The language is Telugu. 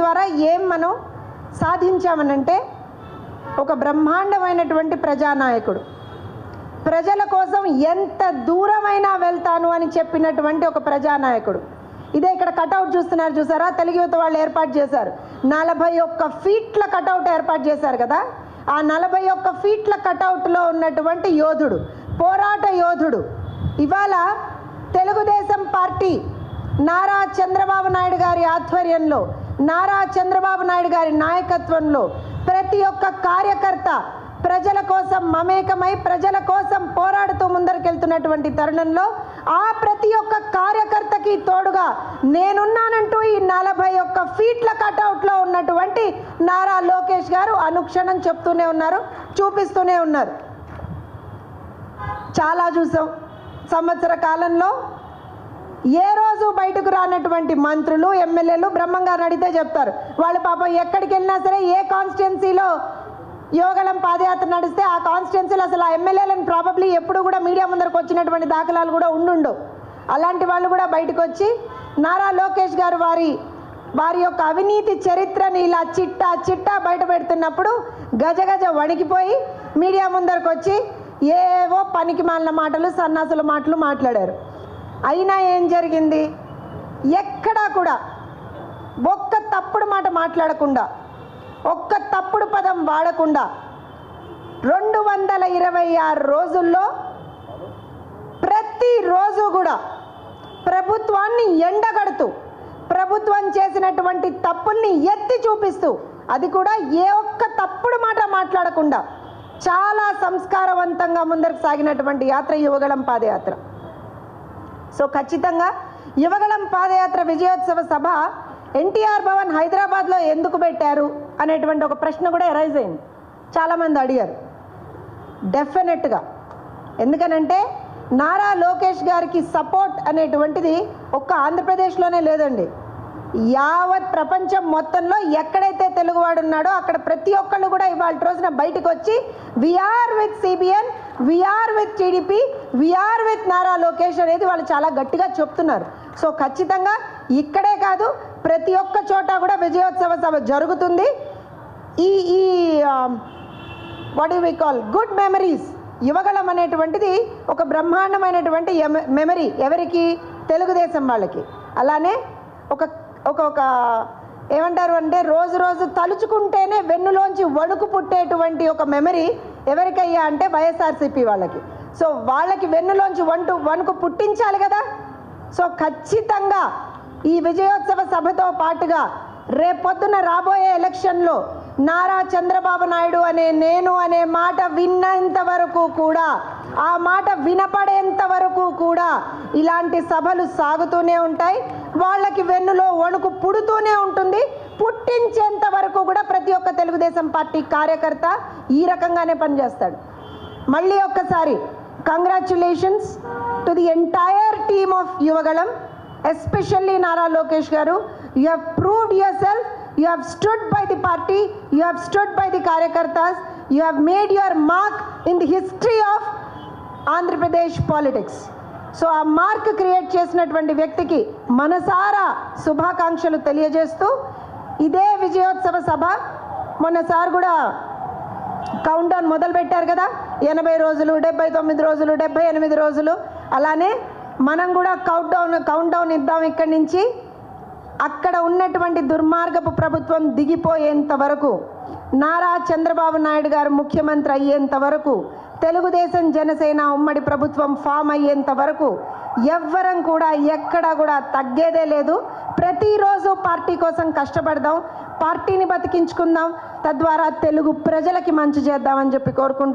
ద్వారా ఏం మనం సాధించామనంటే ఒక బ్రహ్మాండమైనటువంటి ప్రజానాయకుడు. ప్రజల కోసం ఎంత దూరమైనా వెళ్తాను అని చెప్పినటువంటి ఒక ప్రజానాయకుడు. ఇదే ఇక్కడ కటౌట్ చూస్తున్నారు చూసారా? తెలుగు యువత వాళ్ళు ఏర్పాటు చేశారు. నలభై ఒక్క ఫీట్ల కటౌట్ ఏర్పాటు చేశారు కదా? ఆ నలభై ఒక్క ఫీట్ల కటౌట్లో ఉన్నటువంటి యోధుడు పోరాట యోధుడు. ఇవాళ తెలుగుదేశం పార్టీ నారా చంద్రబాబు నాయుడు గారి ఆధ్వర్యంలో నారా చంద్రబాబు నాయుడు గారి నాయకత్వంలో ప్రతి ఒక్క కార్యకర్త ప్రజల కోసం మమేకమై ప్రజల కోసం పోరాడుతూ ముందరికెళ్తున్నటువంటి తరుణంలో ఆ ప్రతి ఒక్క కార్యకర్తకి తోడుగా నేనున్నానంటూ ఈ నలభై ఒక్క ఫీట్ల కటౌట్లో ఉన్నటువంటి నారా లోకేష్ గారు అనుక్షణం చెప్తూనే ఉన్నారు చూపిస్తూనే ఉన్నారు. చాలా చూసాం. సంవత్సర కాలంలో ఏ రోజు బయటకు రానటువంటి మంత్రులు ఎమ్మెల్యేలు బ్రహ్మంగారు అడిగితే చెప్తారు. వాళ్ళు పాపం ఎక్కడికి వెళ్ళినా సరే ఏ కాన్స్టిట్యున్సీలో యోగలం పాదయాత్ర నడిస్తే ఆ కాన్స్టిట్యున్సీలో అసలు ఆ ఎమ్మెల్యేలను ప్రాబబ్లీ ఎప్పుడు కూడా మీడియా ముందరకు వచ్చినటువంటి దాఖలాలు కూడా ఉండుండవు అలాంటి వాళ్ళు కూడా బయటకు వచ్చి నారా లోకేష్ గారు వారి వారి యొక్క అవినీతి చరిత్రని ఇలా చిట్టా చిట్టా బయట పెడుతున్నప్పుడు గజ గజ వణికిపోయి మీడియా ముందరకు వచ్చి ఏవో పనికి మాలిన మాటలు సన్నాసుల మాటలు మాట్లాడారు. అయినా ఏం జరిగింది? ఎక్కడా కూడా ఒక్క తప్పుడు మాట మాట్లాడకుండా ఒక్క తప్పుడు పదం వాడకుండా రెండు వందల ఇరవై ఆరు రోజుల్లో ప్రతిరోజు కూడా ప్రభుత్వాన్ని ఎండగడుతూ ప్రభుత్వం చేసినటువంటి తప్పుల్ని ఎత్తి చూపిస్తూ అది కూడా ఏ ఒక్క తప్పుడు మాట మాట్లాడకుండా చాలా సంస్కారవంతంగా ముందరకు సాగినటువంటి యాత్ర యువగళం పాదయాత్ర. సో ఖచ్చితంగా యువగళం పాదయాత్ర విజయోత్సవ సభ ఎన్టీఆర్ భవన్ హైదరాబాద్లో ఎందుకు పెట్టారు అనేటువంటి ఒక ప్రశ్న కూడా ఎరైజ్ అయింది. చాలామంది అడిగారు. డెఫినెట్గా ఎందుకనంటే నారా లోకేష్ గారికి సపోర్ట్ అనేటువంటిది ఒక్క ఆంధ్రప్రదేశ్లోనే లేదండి. యావత్ ప్రపంచం మొత్తంలో ఎక్కడైతే తెలుగువాడు ఉన్నాడో అక్కడ ప్రతి ఒక్కళ్ళు కూడా ఇవాళ రోజున బయటకు వచ్చి we're with CBN we're with TDP we're with Nara Lokesh అనేది వాళ్ళు చాలా గట్టిగా చెప్తున్నారు. సో ఖచ్చితంగా ఇక్కడే కాదు ప్రతి ఒక్క చోట కూడా విజయోత్సవ సభ జరుగుతుంది. ఈ ఈ what you we call good memories Yuvagalam అనేటువంటిది ఒక బ్రహ్మాండమైనటువంటి మెమరీ ఎవరికి? తెలుగుదేశం వాళ్ళకి. అలానే ఒక ఒక ఒక ఏమంటారు అంటే రోజు రోజు తలుచుకుంటేనే వెన్నులోంచి వణుకు పుట్టేటువంటి ఒక మెమరీ ఎవరికయ్యా అంటే వైఎస్ఆర్సీపీ వాళ్ళకి. సో వాళ్ళకి వెన్నులోంచి వంటు వణుకు పుట్టించాలి కదా. సో ఖచ్చితంగా ఈ విజయోత్సవ సభతో పాటుగా రేపొద్దున రాబోయే ఎలక్షన్లో నారా చంద్రబాబు నాయుడు అనే నేను అనే మాట విన్నంత వరకు కూడా ఆ మాట వినపడేంత వరకు కూడా ఇలాంటి సభలు సాగుతూనే ఉంటాయి. వాళ్ళకి వెన్నులో వణుకు పుడుతూనే ఉంటుంది. పుట్టించేంత వరకు కూడా ప్రతి ఒక్క తెలుగుదేశం పార్టీ కార్యకర్త ఈ రకంగానే పనిచేస్తాడు. మళ్ళీ ఒక్కసారి congratulations to the entire team of Yuvagalam especially Nara Lokesh గారు. You have proved yourself you have stood by the party you have stood by the కార్యకర్తాస్ you have made your mark in the history of Andhra Pradesh politics so ఆ మార్క్ క్రియేట్ చేసినటువంటి వ్యక్తికి మనసారా శుభాకాంక్షలు తెలియజేస్తూ ఇదే విజయోత్సవ సభ మొన్న సార్ కూడా కౌంట్ డౌన్ మొదలుపెట్టారు కదా. ఎనభై రోజులు డెబ్బై తొమ్మిది రోజులు డెబ్బై ఎనిమిది రోజులు. అలానే మనం కూడా కౌంట్ డౌన్ కౌంట్ డౌన్ ఇద్దాం ఇక్కడి నుంచి. అక్కడ ఉన్నటువంటి దుర్మార్గపు ప్రభుత్వం దిగిపోయేంత వరకు నారా చంద్రబాబు నాయుడు గారు ముఖ్యమంత్రి అయ్యేంత వరకు తెలుగుదేశం జనసేన ఉమ్మడి ప్రభుత్వం ఫామ్ అయ్యేంత వరకు ఎవ్వరం కూడా ఎక్కడా కూడా తగ్గేదే లేదు. ప్రతిరోజు పార్టీ కోసం కష్టపడదాం పార్టీని బతికించుకుందాం తద్వారా తెలుగు ప్రజలకి మంచి చేద్దామని చెప్పి కోరుకుంటున్నాం.